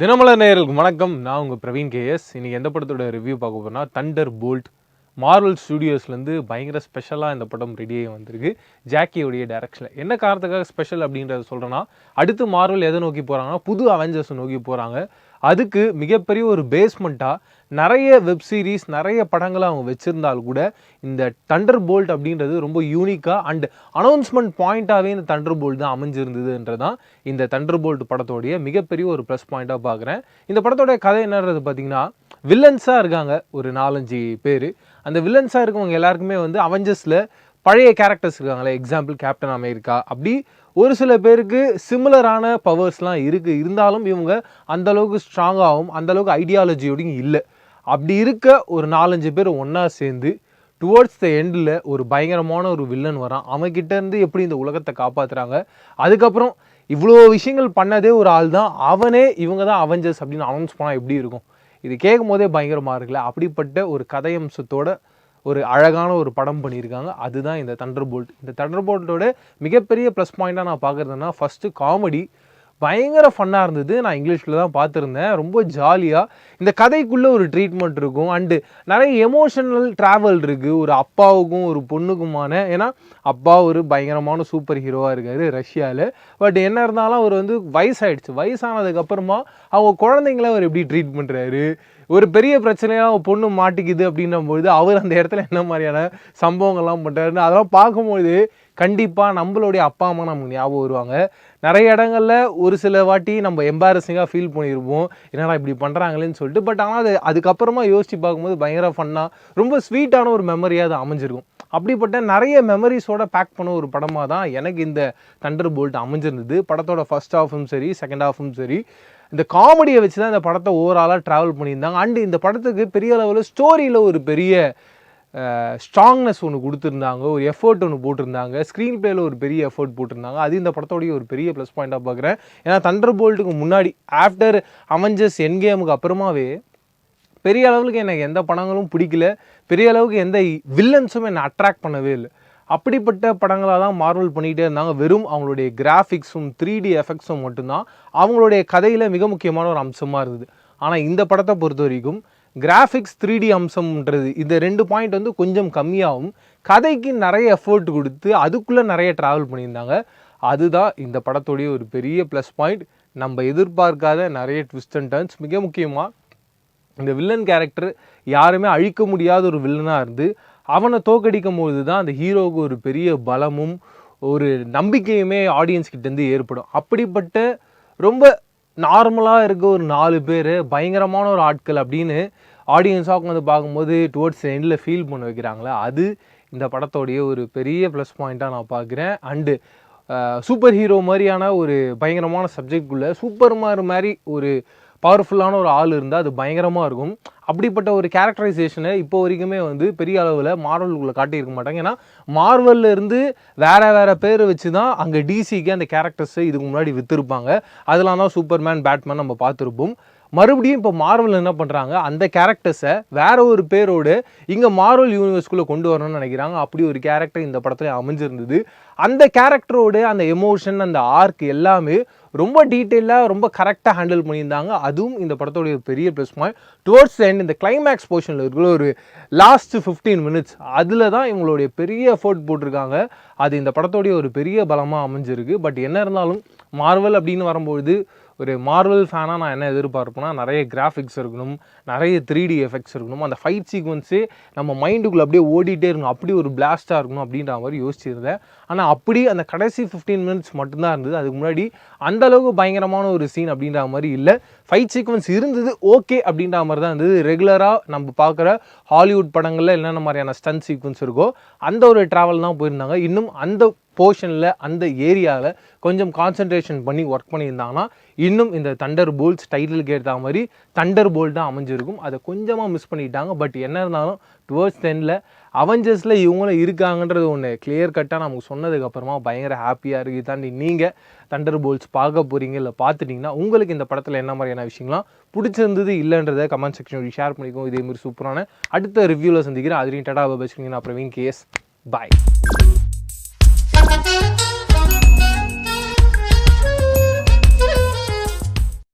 தினமலர் நேயர்களுக்கு வணக்கம். நான் உங்கள் பிரவீன் கேஎஸ் இன்றைக்கி எந்த படத்தோட ரிவ்யூ பார்க்க போகிறேன்னா தண்டர் போல்ட் மார்வல் ஸ்டூடியோஸ்லேருந்து பயங்கர ஸ்பெஷலாக இந்த படம் ரெடியாகி வந்திருக்கு. ஜாக்கியோடைய டேரக்ஷனில் என்ன காரணத்துக்காக ஸ்பெஷல் அப்படின்றத சொல்கிறேன்னா அடுத்து மார்வல் எதை நோக்கி போகிறாங்கன்னா புது அவெஞ்சர்ஸ் நோக்கி போகிறாங்க அதுக்கு மிகப்பெரிய ஒரு பேஸ்மெண்ட்டாக நிறைய வெப் சீரிஸ் நிறைய படங்களை அவங்க வச்சுருந்தால் கூட இந்த தண்டர் போல்ட் அப்படின்றது ரொம்ப யூனிக்காக அண்ட் அனௌன்ஸ்மெண்ட் பாயிண்ட்டாகவே இந்த தண்டர் போல்ட் தான் அமைஞ்சிருந்ததுன்றது தான் இந்த தண்டர் போல்ட் படத்தோடைய மிகப்பெரிய ஒரு ப்ளஸ் பாயிண்ட்டாக பார்க்குறேன். இந்த படத்தோடைய கதை என்னன்றது பார்த்திங்கன்னா வில்லன்ஸாக இருக்காங்க ஒரு நாலஞ்சு பேர். அந்த வில்லன்ஸாக இருக்கவங்க எல்லாருக்குமே வந்து அவெஞ்சர்ஸில் பழைய கேரக்டர்ஸ் இருக்காங்களே எக்ஸாம்பிள் கேப்டன் அமெரிக்கா அப்படி ஒரு சில பேருக்கு சிமிலரான பவர்ஸ்லாம் இருக்குது இருந்தாலும் இவங்க அந்தளவுக்கு ஸ்ட்ராங்காகவும் அந்த அளவுக்கு ஐடியாலஜியோடையும் இல்லை. அப்படி இருக்க ஒரு நாலஞ்சு பேர் ஒன்றா சேர்ந்து டுவர்ட்ஸ் த எண்டில் ஒரு பயங்கரமான ஒரு வில்லன் வரான். அவன்கிட்டேருந்து எப்படி இந்த உலகத்தை காப்பாற்றுறாங்க அதுக்கப்புறம் இவ்வளோ விஷயங்கள் பண்ணதே ஒரு ஆள் தான் அவனே இவங்க தான் அவெஞ்சர்ஸ் அப்படின்னு அனௌன்ஸ் பண்ணால் எப்படி இருக்கும்? இது கேட்கும் போதே பயங்கரமாக இருக்குல்ல? அப்படிப்பட்ட ஒரு கதையம்சத்தோட ஒரு அழகான ஒரு படம் பண்ணியிருக்காங்க. அதுதான் இந்த தண்டர் போல்ட் இந்த தண்டர் போல்ட்டோட மிகப்பெரிய ப்ளஸ் பாயிண்ட்டாக நான் பார்க்குறதுன்னா ஃபஸ்ட்டு காமெடி பயங்கர ஃபன்னாக இருந்தது. நான் இங்கிலீஷில் தான் பார்த்துருந்தேன். ரொம்ப ஜாலியாக இந்த கதைக்குள்ளே ஒரு ட்ரீட்மெண்ட் இருக்கும். அண்டு நிறைய எமோஷனல் ட்ராவல் இருக்குது ஒரு அப்பாவுக்கும் ஒரு பொண்ணுக்குமான. ஏன்னா அப்பா ஒரு பயங்கரமான சூப்பர் ஹீரோவாக இருக்கார் ரஷ்யாவில் பட் என்ன இருந்தாலும் அவர் வந்து வயசாயிடுச்சு. வயசானதுக்கப்புறமா அவங்க குழந்தைங்கள அவர் எப்படி ட்ரீட் பண்ணுறாரு ஒரு பெரிய பிரச்சனையாக பொண்ணு மாட்டிக்குது அப்படின்னும்பொழுது அவர் அந்த இடத்துல என்ன மாதிரியான சம்பவங்கள்லாம் பண்ணுறாருன்னு அதெல்லாம் பார்க்கும்பொழுது கண்டிப்பாக நம்மளுடைய அப்பா அம்மா நமக்கு ஞாபகம் வருவாங்க. நிறைய இடங்களில் ஒரு சில வாட்டி நம்ம எம்பாரசிங்காக ஃபீல் பண்ணியிருப்போம் என்னடா இப்படி பண்ணுறாங்களேன்னு சொல்லிட்டு. பட் ஆனால் அது அதுக்கப்புறமா யோசித்து பார்க்கும்போது பயங்கர ஃபன்னாக ரொம்ப ஸ்வீட்டான ஒரு மெமரியாக அது அமைஞ்சிருக்கும். அப்படிப்பட்ட நிறைய மெமரிஸோட பேக் பண்ண ஒரு படமாக தான் எனக்கு இந்த தண்டர் போல்ட் அமைஞ்சிருந்தது. படத்தோட ஃபர்ஸ்ட் ஹாஃபும் சரி செகண்ட் ஹாஃபும் சரி இந்த காமெடியை வச்சு தான் இந்த படத்தை ஓவராலாக ட்ராவல் பண்ணியிருந்தாங்க. அண்டு இந்த படத்துக்கு பெரிய அளவில் ஸ்டோரியில் ஒரு பெரிய ஸ்ட்ராங்னஸ் ஒன்று கொடுத்துருந்தாங்க. ஒரு எஃபர்ட் ஒன்று போட்டிருந்தாங்க. ஸ்க்ரீன் பிளேயில் ஒரு பெரிய எஃபர்ட் போட்டிருந்தாங்க. அது இந்த படத்தோடைய ஒரு பெரிய ப்ளஸ் பாயிண்ட்டாக பார்க்குறேன். ஏன்னா தண்டர் போல்ட்டுக்கு முன்னாடி ஆஃப்டர் அவெஞ்சர்ஸ் என் கேமுக்கு அப்புறமாவே பெரிய அளவுக்கு எனக்கு எந்த படங்களும் பிடிக்கல. பெரிய அளவுக்கு எந்த வில்லன்ஸும் என்னை அட்ராக்ட் பண்ணவே இல்லை. அப்படிப்பட்ட படங்களாக தான் மார்வல் பண்ணிக்கிட்டே இருந்தாங்க. வெறும் அவங்களுடைய கிராஃபிக்ஸும் த்ரீ டி எஃபெக்ட்ஸும் மட்டும்தான். அவங்களுடைய கதையில் மிக முக்கியமான ஒரு அம்சமாக இருந்தது. ஆனால் இந்த படத்தை பொறுத்த வரைக்கும் கிராஃபிக்ஸ் த்ரீ டி அம்சம்ன்றது இந்த ரெண்டு பாயிண்ட் வந்து கொஞ்சம் கம்மியாகவும் கதைக்கு நிறைய எஃபர்ட் கொடுத்து அதுக்குள்ளே நிறைய ட்ராவல் பண்ணியிருந்தாங்க. அதுதான் இந்த படத்துடைய ஒரு பெரிய ப்ளஸ் பாயிண்ட் நம்ம எதிர்பார்க்காத நிறைய ட்விஸ்ட் அண்ட் டர்ன்ஸ் மிக முக்கியமாக இந்த வில்லன் கேரக்டர் யாருமே அழிக்க முடியாத ஒரு வில்லனாக இருந்து அவனை தோக்கடிக்கும் போது தான் அந்த ஹீரோவுக்கு ஒரு பெரிய பலமும் ஒரு நம்பிக்கையுமே ஆடியன்ஸ் கிட்டேருந்து ஏற்படும். அப்படிப்பட்ட ரொம்ப நார்மலாக இருக்க ஒரு நாலு பேர் பயங்கரமான ஒரு ஆட்கள் அப்படின்னு ஆடியன்ஸாக உட்காந்து பார்க்கும்போது டுவர்ட்ஸ் எண்டில் ஃபீல் பண்ண வைக்கிறாங்களே அது இந்த படத்தோடைய ஒரு பெரிய ப்ளஸ் பாயிண்ட்டாக நான் பார்க்குறேன். அண்டு சூப்பர் ஹீரோ மாதிரியான ஒரு பயங்கரமான சப்ஜெக்ட்குள்ளே சூப்பர் மார் மாதிரி ஒரு பவர்ஃபுல்லான ஒரு ஆள் இருந்தால் அது பயங்கரமாக இருக்கும். அப்படிப்பட்ட ஒரு கேரக்டரைசேஷனை இப்போ வரைக்குமே வந்து பெரிய அளவில் மார்வலுக்குள்ளே காட்டியிருக்க மாட்டாங்க. ஏன்னா மார்வல்ல இருந்து வேறு வேறு பேர் வச்சு தான் அங்கே டிசிக்கு அந்த கேரக்டர்ஸை இதுக்கு முன்னாடி விற்றுருப்பாங்க அதெல்லாம் தான் சூப்பர்மேன் பேட்மேன் நம்ம பார்த்துருப்போம். மறுபடியும் இப்போ மார்வல் என்ன பண்ணுறாங்க அந்த கேரக்டர்ஸை வேற ஒரு பேரோடு இங்கே மார்வல் யூனிவர்ஸ்குள்ளே கொண்டு வரணும்னு நினைக்கிறாங்க. அப்படி ஒரு கேரக்டர் இந்த படத்துல அமைஞ்சிருந்தது. அந்த கேரக்டரோட அந்த எமோஷன் அந்த ஆர்க் எல்லாமே ரொம்ப டீட்டெயிலாக ரொம்ப கரெக்டாக ஹேண்டில் பண்ணியிருந்தாங்க. அதுவும் இந்த படத்தோடைய பெரிய ப்ளஸ் பாயிண்ட் டுவர்ட்ஸ் எண்ட் இந்த கிளைமேக்ஸ் போர்ஷனில் இருக்கிற ஒரு லாஸ்ட் ஃபிஃப்டீன் மினிட்ஸ் அதில் தான் இவங்களுடைய பெரிய எஃபோர்ட் போட்டிருக்காங்க. அது இந்த படத்தோடைய ஒரு பெரிய பலமாக அமைஞ்சிருக்கு. பட் என்ன இருந்தாலும் மார்வல் அப்படின்னு வரும்பொழுது ஒரு மார்வல் ஃபேனாக நான் என்ன எதிர்பார்ப்பேன்னா நிறைய கிராஃபிக்ஸ் இருக்கணும் நிறைய த்ரீ டி எஃபெக்ட்ஸ் இருக்கணும் அந்த ஃபைட் சீக்வன்ஸு நம்ம மைண்டுக்குள்ளே அப்படியே ஓடிட்டே இருக்கணும் அப்படி ஒரு பிளாஸ்ட்டாக இருக்கணும் அப்படின்ற மாதிரி யோசிச்சிருந்தேன். ஆனால் அப்படி அந்த கடைசி ஃபிஃப்டீன் மினிட்ஸ் மட்டும்தான் இருந்தது. அதுக்கு முன்னாடி அந்தளவுக்கு பயங்கரமான ஒரு சீன் அப்படின்ற மாதிரி இல்லை. ஃபைட் சீக்வன்ஸ் இருந்தது ஓகே அப்படின்ற மாதிரி தான் இருந்தது. ரெகுலராக நம்ம பார்க்குற ஹாலிவுட் படங்களில் என்னென்ன மாதிரியான ஸ்டன் சீக்வன்ஸ் இருக்கோ அந்த ஒரு ட்ராவல் தான் போயிருந்தாங்க. இன்னும் அந்த போர்ஷனில் அந்த ஏரியாவில் கொஞ்சம் கான்சன்ட்ரேஷன் பண்ணி ஒர்க் பண்ணியிருந்தாங்கன்னா இன்னும் இந்த தண்டர் போல்ட்ஸ் டைட்டிலுக்கு ஏற்ற மாதிரி தண்டர் போல்ட் தான் அமைஞ்சிருக்கும். அதை கொஞ்சமாக மிஸ் பண்ணிட்டாங்க. பட் என்ன இருந்தாலும் டுவர்ட்ஸ் டென்னில் அவெஞ்சர்ஸில் இவங்களும் இருக்காங்கன்றது ஒன்று கிளியர் கட்டாக நமக்கு சொன்னதுக்கப்புறமா பயங்கர ஹாப்பியாக இருக்குது தாண்டி நீங்கள் தண்டர் போல்ட்ஸ் பார்க்க போகிறீங்க இல்லை பார்த்துட்டிங்கன்னா உங்களுக்கு இந்த படத்தில் என்ன மாதிரியான விஷயங்களாம் பிடிச்சிருந்தது இல்லைன்றதை கமெண்ட் செக்ஷன் ஷேர் பண்ணிக்கோ. இதே மாதிரி சூப்பரான அடுத்த ரிவ்யூவில் சந்திக்கிறேன். அதுலேயும் டடா வச்சுருக்கீங்க அப்புறம் பிரவீன் கேஸ். பாய்